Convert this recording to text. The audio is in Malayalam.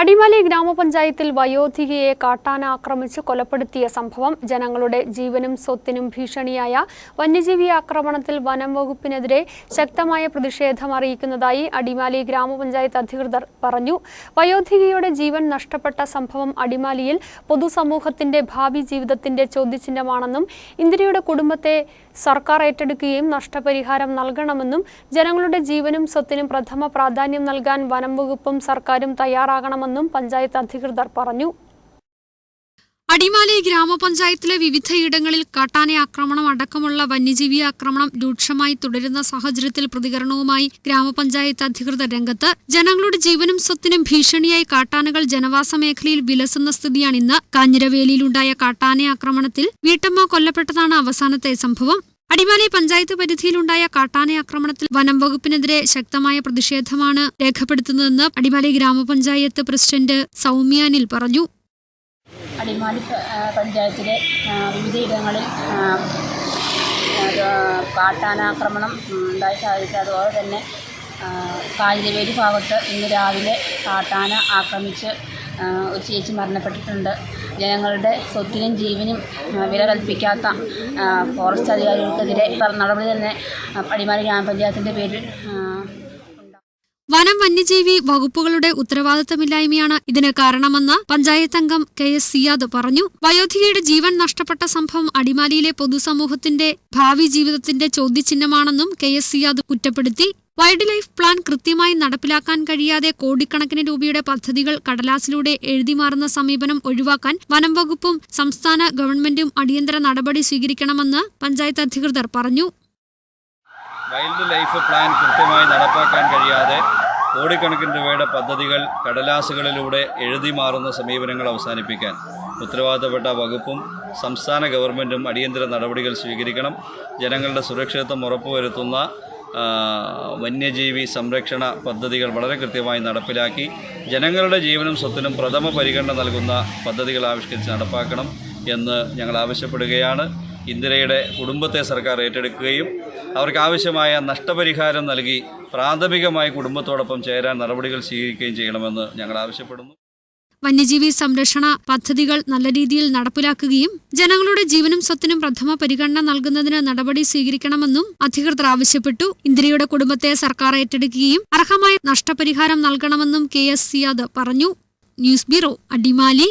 അടിമാലി ഗ്രാമപഞ്ചായത്തിൽ വയോധികയെ കാട്ടാന ആക്രമിച്ച് കൊലപ്പെടുത്തിയ സംഭവം ജനങ്ങളുടെ ജീവനും സ്വത്തിനും ഭീഷണിയായ വന്യജീവി ആക്രമണത്തിൽ വനം വകുപ്പിനെതിരെ ശക്തമായ പ്രതിഷേധം അറിയിക്കുന്നതായി അടിമാലി ഗ്രാമപഞ്ചായത്ത് അധികൃതർ പറഞ്ഞു. വയോധികയുടെ ജീവൻ നഷ്ടപ്പെട്ട സംഭവം അടിമാലിയിൽ പൊതുസമൂഹത്തിന്റെ ഭാവി ജീവിതത്തിന്റെ ചോദ്യചിഹ്നമാണെന്നും ഇന്ദിരയുടെ കുടുംബത്തെ സർക്കാർ ഏറ്റെടുക്കുകയും നഷ്ടപരിഹാരം നൽകണമെന്നും ജനങ്ങളുടെ ജീവനും സ്വത്തിനും പ്രഥമ പ്രാധാന്യം നൽകാൻ വനം വകുപ്പും സർക്കാരും തയ്യാറാകണമെന്നും പഞ്ചായത്ത് അധികൃതർ പറഞ്ഞു. അടിമാലി ഗ്രാമപഞ്ചായത്തിലെ വിവിധയിടങ്ങളിൽ കാട്ടാന ആക്രമണം അടക്കമുള്ള വന്യജീവി ആക്രമണം രൂക്ഷമായി തുടരുന്ന സാഹചര്യത്തിൽ പ്രതികരണവുമായി ഗ്രാമപഞ്ചായത്ത് അധികൃതർ രംഗത്ത്. ജനങ്ങളുടെ ജീവനും സ്വത്തിനും ഭീഷണിയായി കാട്ടാനകൾ ജനവാസ മേഖലയിൽ വിലസുന്ന സ്ഥിതിയാണിന്ന് കാഞ്ഞിരവേലിയിലുണ്ടായ കാട്ടാന ആക്രമണത്തിൽ വീട്ടമ്മ കൊല്ലപ്പെട്ടതാണ് അവസാനത്തെ സംഭവം. അടിമാലി പഞ്ചായത്ത് പരിധിയിലുണ്ടായ കാട്ടാന ആക്രമണത്തിൽ വനം വകുപ്പിനെതിരെ ശക്തമായ പ്രതിഷേധമാണ് രേഖപ്പെടുത്തുന്നതെന്ന് അടിമാലി ഗ്രാമപഞ്ചായത്ത് പ്രസിഡന്റ് സൗമ്യാനിൽ പറഞ്ഞു. അടിമാലി പഞ്ചായത്തിലെ വിവിധയിടങ്ങളിൽ കാട്ടാനാക്രമണം ഉണ്ടായ ഉണ്ടായി സാധിച്ചു അതുപോലെ തന്നെ കാഞ്ഞിരവേലി ഭാഗത്ത് ഇന്ന് രാവിലെ കാട്ടാന ആക്രമിച്ച് ഒരു ചേച്ചി മരണപ്പെട്ടിട്ടുണ്ട്. ജനങ്ങളുടെ സ്വത്തിനും ജീവനും വില കൽപ്പിക്കാത്ത ഫോറസ്റ്റ് അധികാരികൾക്കെതിരെ നടപടി തന്നെ അടിമാലി ഗ്രാമപഞ്ചായത്തിന്റെ പേരിൽ വനം വന്യജീവി വകുപ്പുകളുടെ ഉത്തരവാദിത്തമില്ലായ്മയാണ് ഇതിന് കാരണമെന്ന് പഞ്ചായത്ത് അംഗം കെ എസ് സിയാദ് പറഞ്ഞു. വയോധികയുടെ ജീവൻ നഷ്ടപ്പെട്ട സംഭവം അടിമാലിയിലെ പൊതുസമൂഹത്തിന്റെ ഭാവി ജീവിതത്തിന്റെ ചോദ്യചിഹ്നമാണെന്നും കെ എസ് സിയാദ് കുറ്റപ്പെടുത്തി. വൈൽഡ് ലൈഫ് പ്ലാൻ കൃത്യമായി നടപ്പിലാക്കാൻ കഴിയാതെ കോടിക്കണക്കിന് രൂപയുടെ പദ്ധതികൾ കടലാസിലൂടെ എഴുതിമാറുന്ന സമീപനം ഒഴിവാക്കാൻ വനം വകുപ്പും സംസ്ഥാന ഗവൺമെന്റും അടിയന്തര നടപടി സ്വീകരിക്കണമെന്ന് പഞ്ചായത്ത് അധികൃതർ പറഞ്ഞു. വൈൽഡ് ലൈഫ് പ്ലാൻ കൃത്യമായി നടപ്പാക്കാൻ കഴിയാതെ കോടിക്കണക്കിന് രൂപയുടെ പദ്ധതികൾ കടലാസുകളിലൂടെ എഴുതി മാറുന്ന സമീപനങ്ങൾ അവസാനിപ്പിക്കാൻ ഉത്തരവാദിത്തപ്പെട്ട വകുപ്പും സംസ്ഥാന ഗവൺമെന്റും അടിയന്തര നടപടികൾ സ്വീകരിക്കണം. ജനങ്ങളുടെ സുരക്ഷിതത്വം ഉറപ്പുവരുത്തുന്ന വന്യജീവി സംരക്ഷണ പദ്ധതികൾ വളരെ കൃത്യമായി നടപ്പിലാക്കി. ജനങ്ങളുടെ ജീവനും സ്വത്തിനും പ്രഥമ പരിഗണന നൽകുന്ന പദ്ധതികൾ ആവിഷ്കരിച്ച് നടപ്പാക്കണം എന്ന് ഞങ്ങൾ ആവശ്യപ്പെടുകയാണ്. ഇന്ദിരയുടെ കുടുംബത്തെ സർക്കാർ ഏറ്റെടുക്കുകയും അവർക്ക് ആവശ്യമായ നഷ്ടപരിഹാരം നൽകി പ്രാഥമികമായി കുടുംബത്തോടൊപ്പം ചേരാൻ നടപടികൾ സ്വീകരിക്കുകയും ചെയ്യണമെന്ന് ഞങ്ങൾ ആവശ്യപ്പെടുന്നു. വന്യജീവി സംരക്ഷണ പദ്ധതികൾ നല്ല രീതിയിൽ നടപ്പിലാക്കുകയും ജനങ്ങളുടെ ജീവനും സ്വത്തിനും പ്രഥമ പരിഗണന നൽകുന്നതിന് നടപടി സ്വീകരിക്കണമെന്നും അധികൃതർ ആവശ്യപ്പെട്ടു. ഇന്ദിരയുടെ കുടുംബത്തെ സർക്കാർ ഏറ്റെടുക്കുകയും അർഹമായ നഷ്ടപരിഹാരം നൽകണമെന്നും കെ എസ് സിയാദ് പറഞ്ഞു. News bureau Adimali.